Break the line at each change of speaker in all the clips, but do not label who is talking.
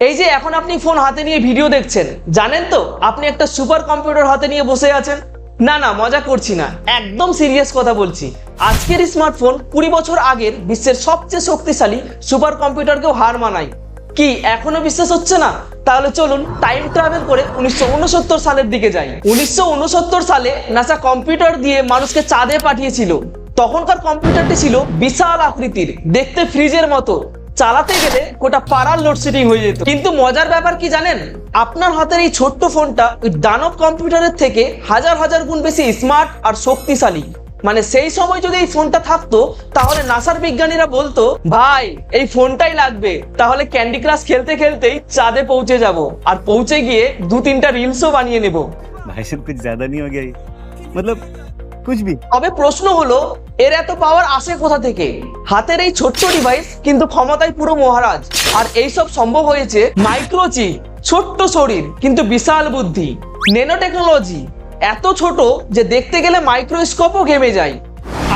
এই যে এখন আপনি ফোন হাতে নিয়ে ভিডিও দেখছেন, জানেন তো? আপনি একটা সুপার কম্পিউটার হাতে নিয়ে বসে আছেন? না না, মজা করছি না। একদম সিরিয়াস কথা বলছি। আজকের স্মার্টফোন কুড়ি বছর আগের বিশ্বের সবচেয়ে শক্তিশালী সুপার কম্পিউটারকেও হার মানায়। কি, এখনও বিশ্বাস হচ্ছে না? তাহলে চলুন টাইম ট্রাভেল করে উনিশশো উনসত্তর সালের দিকে যাই। উনিশশো উনসত্তর সালে নাসা কম্পিউটার দিয়ে মানুষকে চাঁদে পাঠিয়েছিল। তখনকার কম্পিউটারটি ছিল বিশাল আকৃতির, দেখতে ফ্রিজের মতো। চালাতে গেলে গোটা পাড়ার লোডশেডিং হয়ে যেত কিন্তু মজার ব্যাপার কি জানেন আপনার হাতের এই ছোট্ট ফোনটা ওই দানব কম্পিউটারের থেকে হাজার হাজার গুণ বেশি স্মার্ট আর শক্তিশালী মানে সেই সময় যদি এই ফোনটা থাকতো তাহলে নাসার বিজ্ঞানীরা বলতো ভাই এই ফোনটাই লাগবে তাহলে ক্যান্ডি ক্রাশ খেলতে খেলতেই চাঁদে পৌঁছে যাব আর পৌঁছে গিয়ে দু তিনটা রিলসও বানিয়ে নেব
भाई साहब कुछ ज्यादा नहीं हो गया ये मतलब कुछ भी
তবে প্রশ্ন হলো এর এত পাওয়ার আসে কোথা থেকে? হাতের এই ছোট্ট ডিভাইস কিন্তু ক্ষমতায় পুরো মহারাজ। আর এই সব সম্ভব হয়েছে মাইক্রোচিপ ছোট্ট শরীর, কিন্তু বিশাল বুদ্ধি। নেনো টেকনোলজি এত ছোট যে দেখতে গেলে মাইক্রোস্কোপও ঘেমে যায়।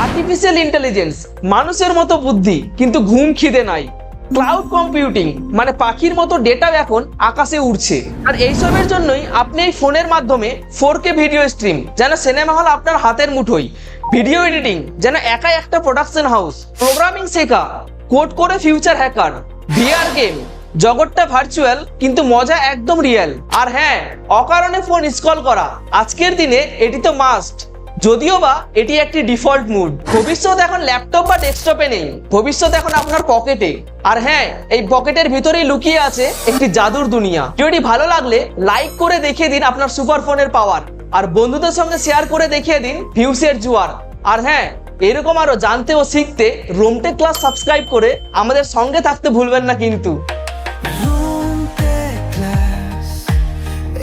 আর্টিফিশিয়াল ইন্টেলিজেন্স মানুষের মতো বুদ্ধি, কিন্তু ঘুম খিদে নাই। ক্লাউড কম্পিউটিং মানে পাখির মতো ডেটা এখন আকাশে উড়ছে। আর এইসবের জন্যই আপনি এই ফোনের মাধ্যমে ফোর কে ভিডিও স্ট্রিম যেন সিনেমা হল আপনার হাতের মুঠোই ভিডিও এডিটিং যেন একাই একটা প্রোডাকশন হাউস প্রোগ্রামিং শেখা কোড করে ফিউচার হ্যাকার ভিআর গেম জগৎটা ভার্চুয়াল কিন্তু মজা একদম রিয়েল আর হ্যাঁ অকারণে ফোন স্কল করা। আজকের দিনে এটি তো মাস্ট যদিও বা এটি একটি ডিফল্ট মুড। ভবিষ্যৎ এখন ল্যাপটপ বা ডেস্কটপে নেই। ভবিষ্যৎ এখন আপনার পকেটে। আর হ্যাঁ এই পকেটের ভিতরেই লুকিয়ে আছে একটি জাদুর দুনিয়া। ভিডিওটি ভালো লাগলে লাইক করে দেখিয়ে দিন আপনার সুপার ফোনের পাওয়ার। আর বন্ধুদের সঙ্গে শেয়ার করে দেখিয়ে দিন ভিউসের জুয়ার। আর হ্যাঁ এরকম আরও জানতে ও শিখতে রোমটেক ক্লাস সাবস্ক্রাইব করে আমাদের সঙ্গে থাকতে ভুলবেন না কিন্তু।